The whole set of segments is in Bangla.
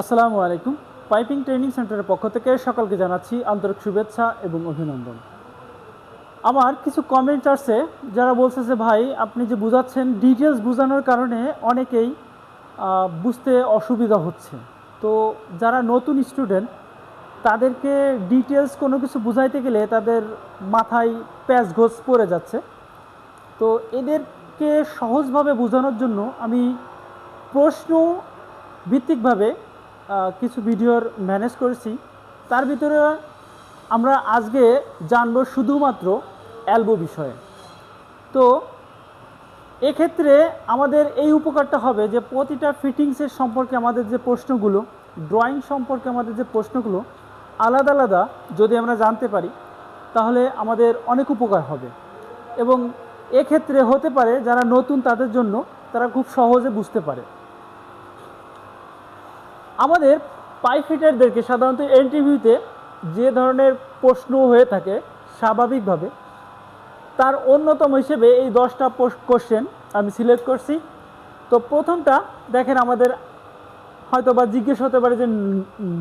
আসসালামু আলাইকুম। পাইপিং ট্রেনিং সেন্টারের পক্ষ থেকে সকলকে জানাচ্ছি আন্তরিক শুভেচ্ছা এবং অভিনন্দন। আমার কিছু কমেন্ট আসছে যারা বলছে যে, ভাই, আপনি যে বুঝাচ্ছেন ডিটেলস বোঝানোর কারণে অনেকেই বুঝতে অসুবিধা হচ্ছে। তো যারা নতুন স্টুডেন্ট তাদেরকে ডিটেলস কোনো কিছু বুঝাইতে গেলে তাদের মাথায় প্যাচ ঘোষ পড়ে যাচ্ছে। তো এদেরকে সহজভাবে বোঝানোর জন্য আমি প্রশ্ন ভিত্তিকভাবে কিছু ভিডিওর ম্যানেজ করেছি। তার ভিতরে আমরা আজকে জানব শুধুমাত্র অ্যালবো বিষয়ে। তো এক্ষেত্রে আমাদের এই উপকারটা হবে যে প্রতিটা ফিটিংসের সম্পর্কে আমাদের যে প্রশ্নগুলো ড্রয়িং সম্পর্কে আমাদের যে প্রশ্নগুলো আলাদা আলাদা যদি আমরা জানতে পারি, তাহলে আমাদের অনেক উপকার হবে। এবং এক্ষেত্রে হতে পারে যারা নতুন তাদের জন্য তারা খুব সহজে বুঝতে পারে। আমাদের পাই ফিটারদেরকে সাধারণত ইন্টারভিউতে যে ধরনের প্রশ্ন হয়ে থাকে স্বাভাবিকভাবে, তার অন্যতম হিসেবে এই দশটা কোশ্চেন আমি সিলেক্ট করছি। তো প্রথমটা দেখেন আমাদের হয়তো বা জিজ্ঞেস হতে পারে যে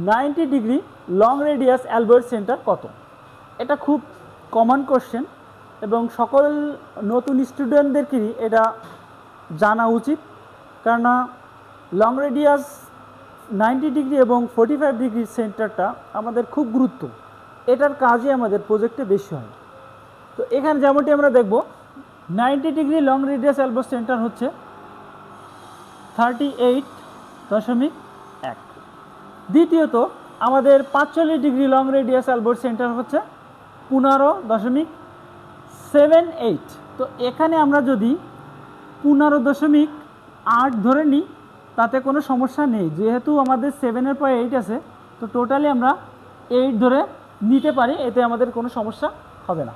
ninety degree long radius elbow centre কত? এটা খুব কমন কোশ্চেন এবং সকল নতুন স্টুডেন্টদেরকেই এটা জানা উচিত। কেননা লং রেডিয়াস নাইনটি ডিগ্রি এবং ফোর্টি ফাইভ ডিগ্রি সেন্টারটা আমাদের খুব গুরুত্ব। এটার কাজই আমাদের প্রজেক্টে বেশি হয়। তো এখানে যেমনটি আমরা দেখব, ninety degree long radius elbow centre হচ্ছে থার্টি এইট দশমিক এক। দ্বিতীয়ত, আমাদের পাঁচচল্লিশ degree long radius elbow centre হচ্ছে পনেরো দশমিক সেভেন এইট। তো এখানে আমরা যদি পনেরো দশমিক আট ধরে নিই তাতে কোনো সমস্যা নেই। যেহেতু আমাদের সেভেনের পর এইট আছে, তো টোটালি আমরা এইট ধরে নিতে পারি, এতে আমাদের কোনো সমস্যা হবে না।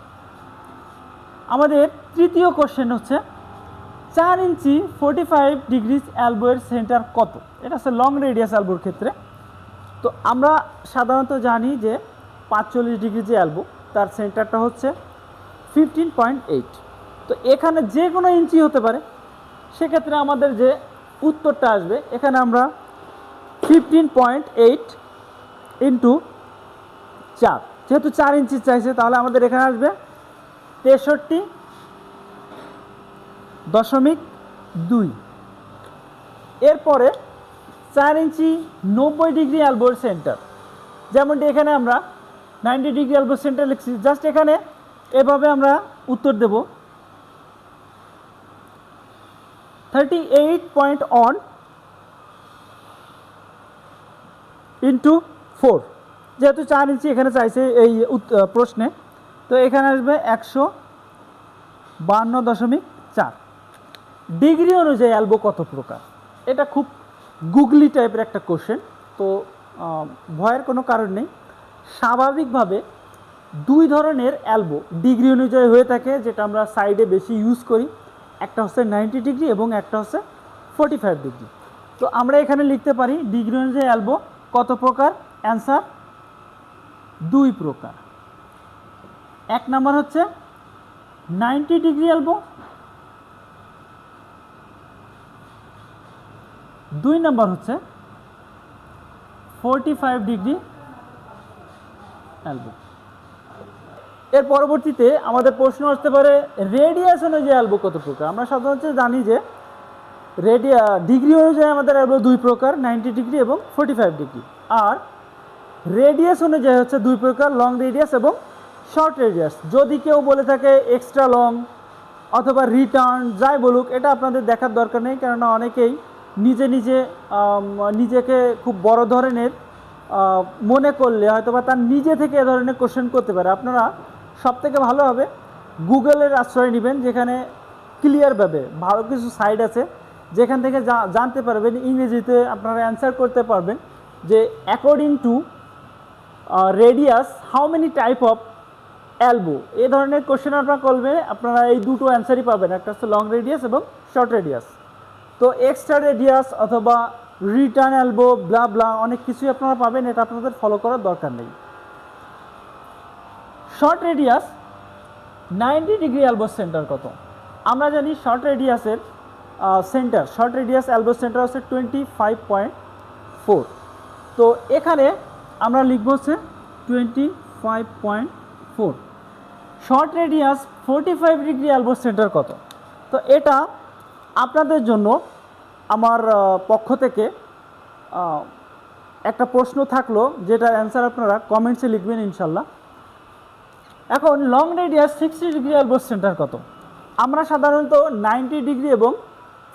আমাদের তৃতীয় কোশ্চেন হচ্ছে, চার ইঞ্চি ফোর্টি ফাইভ ডিগ্রিজ অ্যালবোয়ের সেন্টার কত? এটা হচ্ছে লং রেডিয়াস অ্যালবোর ক্ষেত্রে। তো আমরা সাধারণত জানি যে পাঁচচল্লিশ ডিগ্রি যে অ্যালবো তার সেন্টারটা হচ্ছে ফিফটিন পয়েন্ট এইট তো এখানে যে কোনো ইঞ্চি হতে পারে। সেক্ষেত্রে আমাদের যে উত্তরটা আসবে। এখানে আমরা ফিফটিন পয়েন্ট এইট ইন্টু চার। যেহেতু চার ইঞ্চি চাইছে, তাহলে আমাদের এখানে আসবে তেষট্টি দশমিক দুই। এরপরে চার ইঞ্চি নব্বই ডিগ্রি অ্যালবোর সেন্টার। যেমনটি এখানে আমরা নাইনটি ডিগ্রি অ্যালবোর সেন্টার লিখছি। জাস্ট এখানে এভাবে আমরা উত্তর দেব। Thirty eight point one into four যেহেতু চার ইঞ্চি এখানে চাইছে এই প্রশ্নে, তো এখানে আসবে একশো বান্ন দশমিক চার। ডিগ্রি অনুযায়ী অ্যালবো কত প্রকার? এটা খুব গুগলি টাইপের একটা কোশ্চেন তো ভয়ের কোনো কারণ নেই। স্বাভাবিকভাবে দুই ধরনের অ্যালবো ডিগ্রি অনুযায়ী হয়ে থাকে, যেটা আমরা সাইডে বেশি ইউজ করি। একটা হচ্ছে নাইনটি ডিগ্রি এবং একটা হচ্ছে ফোর্টি ফাইভ ডিগ্রি তো আমরা এখানে লিখতে পারি ডিগ্রি অনুযায়ী অ্যালবো কত প্রকার? অ্যান্সার দুই প্রকার। এক নাম্বার হচ্ছে নাইনটি ডিগ্রি অ্যালবো দুই নাম্বার হচ্ছে ফোরটি ফাইভ ডিগ্রি অ্যালবো এর পরবর্তীতে আমাদের প্রশ্ন আসতে পারে রেডিয়াস অনুযায়ী অ্যালবো কত প্রকার? আমরা সাধারণত জানি যে রেডিয়া ডিগ্রি অনুযায়ী আমাদের অ্যালবো দুই প্রকার নাইনটি ডিগ্রি এবং ফোর্টি ফাইভ ডিগ্রি আর রেডিয়াস অনুযায়ী হচ্ছে দুই প্রকার লং রেডিয়াস এবং শর্ট রেডিয়াস যদি কেউ বলে থাকে এক্সট্রা লং অথবা রিটার্ন যাই বলুক, এটা আপনাদের দেখার দরকার নেই, কেননা অনেকেই নিজে নিজে নিজেকে খুব বড় ধরনের মনে করলে হয়তো বা তার নিজে থেকে এ ধরনের কোশ্চেন করতে পারে। আপনারা সব থেকে ভালো হবে গুগলের আশ্রয় নেবেন, যেখানে ক্লিয়ারভাবে ভালো কিছু সাইট আছে, যেখান থেকে জানতে পারবেন, ইংরেজিতে আপনারা অ্যান্সার করতে পারবেন যে according to radius how many type of elbow এই ধরনের কোশ্চেন আপনারা করবে আপনারা এই দুটো অ্যান্সারই পাবেন, একটা হচ্ছে লং রেডিয়াস এবং শর্ট রেডিয়াস তো এক্সট্রা রেডিয়াস অথবা রিটার্ন অ্যালবো ব্লা ব্লা অনেক কিছুই আপনারা পাবেন, এটা আপনাদের ফলো করার দরকার নেই। Short radius ninety degree elbow centre কত? আমরা জানি short রেডিয়াসের centre, short radius elbow centre হচ্ছে টোয়েন্টি ফাইভ পয়েন্ট ফোর তো এখানে আমরা লিখব হচ্ছে twenty five point four short radius forty five degree elbow centre কত? তো এটা আপনাদের জন্য আমার পক্ষ থেকে একটা প্রশ্ন থাকল, যেটার অ্যান্সার আপনারা কমেন্টসে লিখবেন ইনশাল্লাহ। এখন long radius sixty degree elbow centre কত? আমরা সাধারণত নাইনটি ডিগ্রি এবং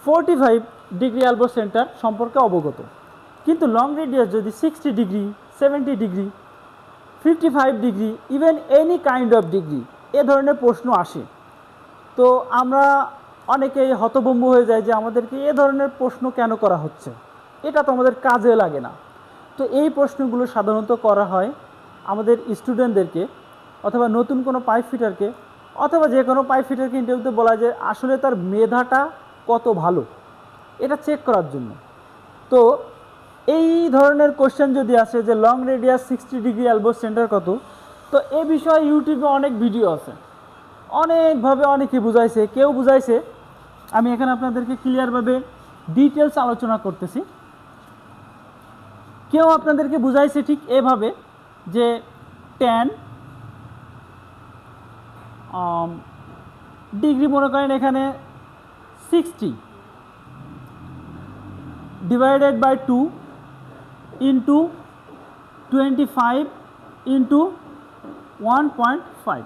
forty five degree elbow centre সম্পর্কে অবগত। কিন্তু লং রেডিয়াস যদি sixty degree seventy degree fifty five degree even any kind of degree এ ধরনের প্রশ্ন আসে। তো আমরা অনেকেই হতভম্ব হয়ে যায় যে আমাদেরকে এ ধরনের প্রশ্ন কেন করা হচ্ছে? এটা তো আমাদের কাজে লাগে না। তো এই প্রশ্নগুলো সাধারণত করা হয় আমাদের স্টুডেন্টদেরকে অথবা নতুন কোনো পাইপ ফিটারকে, অথবা যে কোনো পাইপ ফিটারকে ইন্টারভিউতে বলা যায়, আসলে তার মেধাটা কত ভালো? এটা চেক করার জন্য। তো এই ধরনের কোশ্চেন যদি আসে যে long radius sixty degree elbow centre কত, তো এ বিষয়ে ইউটিউবে অনেক ভিডিও আছে। অনেকভাবে অনেকে বুঝাইছে, কেউ বুঝাইছে। আমি এখানে আপনাদেরকে ক্লিয়ারভাবে ডিটেলস আলোচনা করতেছি। কেউ আপনাদেরকে বুঝাইছে ঠিক এভাবে যে টেন ডিগ্রি মনে করেন এখানে sixty divided by two into twenty five into one point five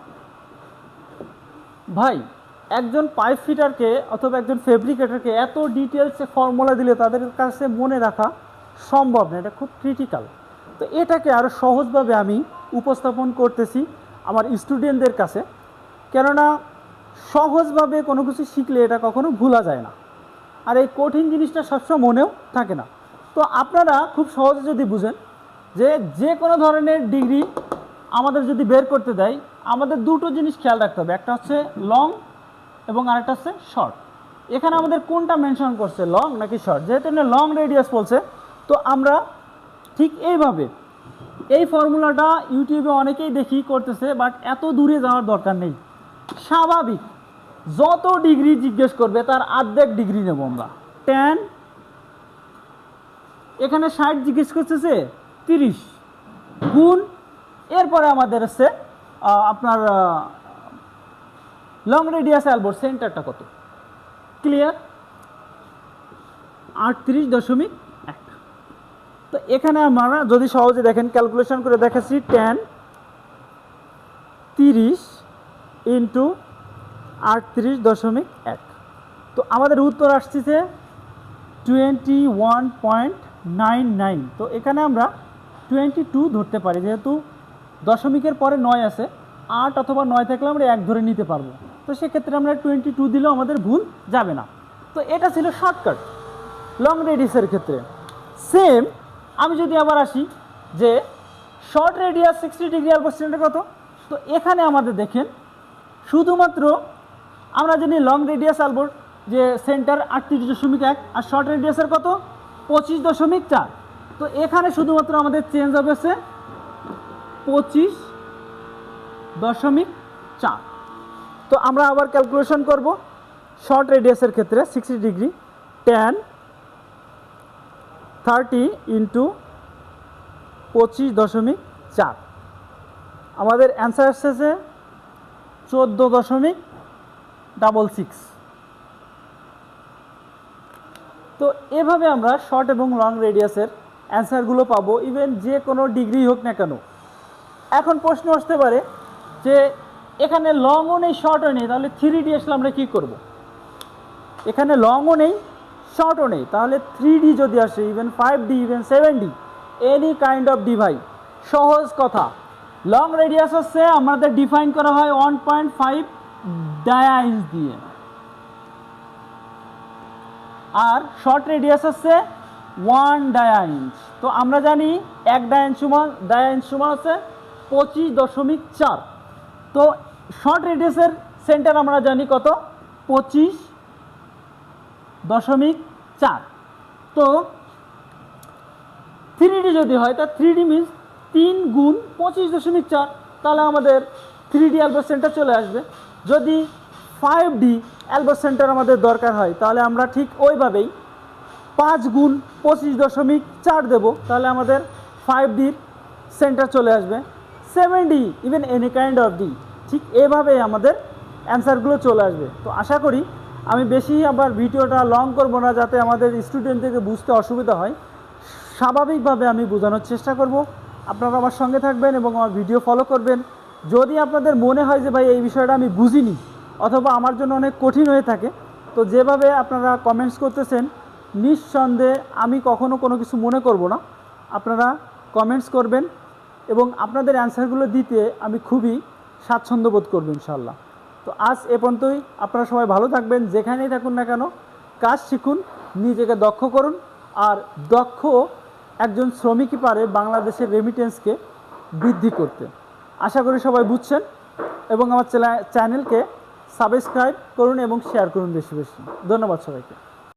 ভাই, একজন পাইপ ফিটারকে অথবা একজন ফেব্রিকেটারকে এত ডিটেলসে ফর্মুলা দিলে তাদের কাছে মনে রাখা সম্ভব না, এটা খুব ক্রিটিক্যাল তো এটাকে আরও সহজভাবে আমি উপস্থাপন করতেছি আমার স্টুডেন্টদের কাছে। কেননা সহজভাবে কোনো কিছু শিখলে এটা কখনো ভোলা যায় না। আর এই কঠিন জিনিসটা সবসময় মনেও থাকে না। তো আপনারা খুব সহজে যদি বুঝেন যে যে কোনো ধরনের ডিগ্রি আমাদের যদি বের করতে দেয়, আমাদের দুটো জিনিস খেয়াল রাখতে হবে। একটা হচ্ছে লং এবং আরেকটা হচ্ছে শর্ট এখানে আমাদের কোনটা মেনশন করছে লং নাকি শর্ট যেহেতু এটা লং রেডিয়াস বলছে, তো আমরা ঠিক এইভাবে এই ফর্মুলাটা ইউটিউবে অনেকেই দেখি করতেছে বাট এত দূরে যাওয়ার দরকার নেই। স্বাভাবিক। যত ডিগ্রি জিজ্ঞেস করবে, তার আর্ধেক ডিগ্রি নেব আমরা। টেন এখানে ষাট জিজ্ঞেস করতেছে, তিরিশ। গুণ, এরপরে আমাদের হচ্ছে আপনার লং রেডিয়াস অ্যালবোর্ড সেন্টারটা কত? ক্লিয়ার আটত্রিশ দশমিক এক। তো এখানে আমরা যদি সহজে দেখেন ক্যালকুলেশন করে দেখাচ্ছি টেন তিরিশ ইন্টু আটত্রিশ দশমিক এক। তো আমাদের উত্তর আসতেছে twenty one point nine nine তো এখানে আমরা টোয়েন্টি টু ধরতে পারি, যেহেতু দশমিকের পরে নয় আছে, আট অথবা নয় থাকলে আমরা এক ধরে নিতে পারব। তো সেক্ষেত্রে আমরা টোয়েন্টি টু দিলেও আমাদের ভুল যাবে না। তো এটা ছিল শর্টকাট লং রেডিয়াসের ক্ষেত্রে। সেম আমি যদি আবার আসি যে শর্ট রেডিয়াস সিক্সটি ডিগ্রি অ্যালবোস্টেন্টের কত? তো এখানে আমাদের দেখেন শুধুমাত্র আমরা জানি লং রেডিয়াস আলবোর্ড যে সেন্টার আটত্রিশ দশমিক এক আর শর্ট রেডিয়াসের কত? পঁচিশ দশমিক চার। তো এখানে শুধুমাত্র আমাদের চেঞ্জ হবে হচ্ছে পঁচিশ দশমিক চার। তো আমরা আবার ক্যালকুলেশন করব শর্ট রেডিয়াসের ক্ষেত্রে sixty degree ten thirty into পঁচিশ দশমিক চার। আমাদের অ্যান্সার আসতেছে চোদ্দ দশমিক ডাবল সিক্স তো এভাবে আমরা শর্ট এবং লং রেডিয়াসের অ্যান্সারগুলো পাবো ইভেন যে কোনো ডিগ্রি হোক না কেন। এখন প্রশ্ন আসতে পারে যে এখানে লংও নেই শর্টও নেই, তাহলে থ্রি ডি আসলে আমরা কী করব? এখানে লংও নেই শর্টও নেই, তাহলে থ্রি ডি যদি আসে even five D even seven D any kind of device সহজ কথা। লং রেডিয়াস হচ্ছে আমাদের ডিফাইন করা হয় ওয়ান পয়েন্ট ফাইভ ডায়া দিয়ে। আর শর্ট রেডিয়াস হচ্ছে ওয়ান ডায়া তো আমরা জানি এক ডায়া ইঞ্চ সমান ডায়া সমান হচ্ছে পঁচিশ দশমিক চার। তো শর্ট রেডিয়াসের সেন্টার আমরা জানি কত? পঁচিশ দশমিক চার। তো থ্রি যদি হয়, তা থ্রি ডি মিনস তিন গুণ পঁচিশ দশমিক চার, তাহলে আমাদের থ্রি ডি অ্যালবাস সেন্টার চলে আসবে। যদি ফাইভ ডি অ্যালবাস সেন্টার আমাদের দরকার হয়, তাহলে আমরা ঠিক ওইভাবেই পাঁচ গুণ পঁচিশ দশমিক চার দেবো, তাহলে আমাদের ফাইভ ডির সেন্টার চলে আসবে। Seven D even any kind of D ঠিক এভাবেই আমাদের অ্যান্সারগুলো চলে আসবে। তো আশা করি আমি বেশি আবার ভিডিওটা লং করব না, যাতে আমাদের স্টুডেন্টদেরকে বুঝতে অসুবিধা হয়। স্বাভাবিকভাবে আমি বোঝানোর চেষ্টা করব। আপনারা আমার সঙ্গে থাকবেন এবং আমার ভিডিও ফলো করবেন। যদি আপনাদের মনে হয় যে ভাই এই বিষয়টা আমি বুঝিনি অথবা আমার জন্য অনেক কঠিন হয়ে থাকে, তো যেভাবে আপনারা কমেন্টস করতেছেন, নিঃসন্দেহে আমি কখনো কোনো কিছু মনে করব না। আপনারা কমেন্টস করবেন এবং আপনাদের অ্যান্সারগুলো দিতে আমি খুবই স্বাচ্ছন্দ্য বোধ করব ইনশাল্লাহ তো আজ এ পর্যন্তই। আপনারা সবাই ভালো থাকবেন, যেখানেই থাকুন না কেন। কাজ শিখুন, নিজেকে দক্ষ করুন, আর দক্ষ একজন শ্রমিকই পারে বাংলাদেশের রেমিটেন্সকে বৃদ্ধি করতে। আশা করি সবাই বুঝছেন এবং আমার চ্যানেলকে সাবস্ক্রাইব করুন এবং শেয়ার করুন বেশি বেশি। ধন্যবাদ সবাইকে।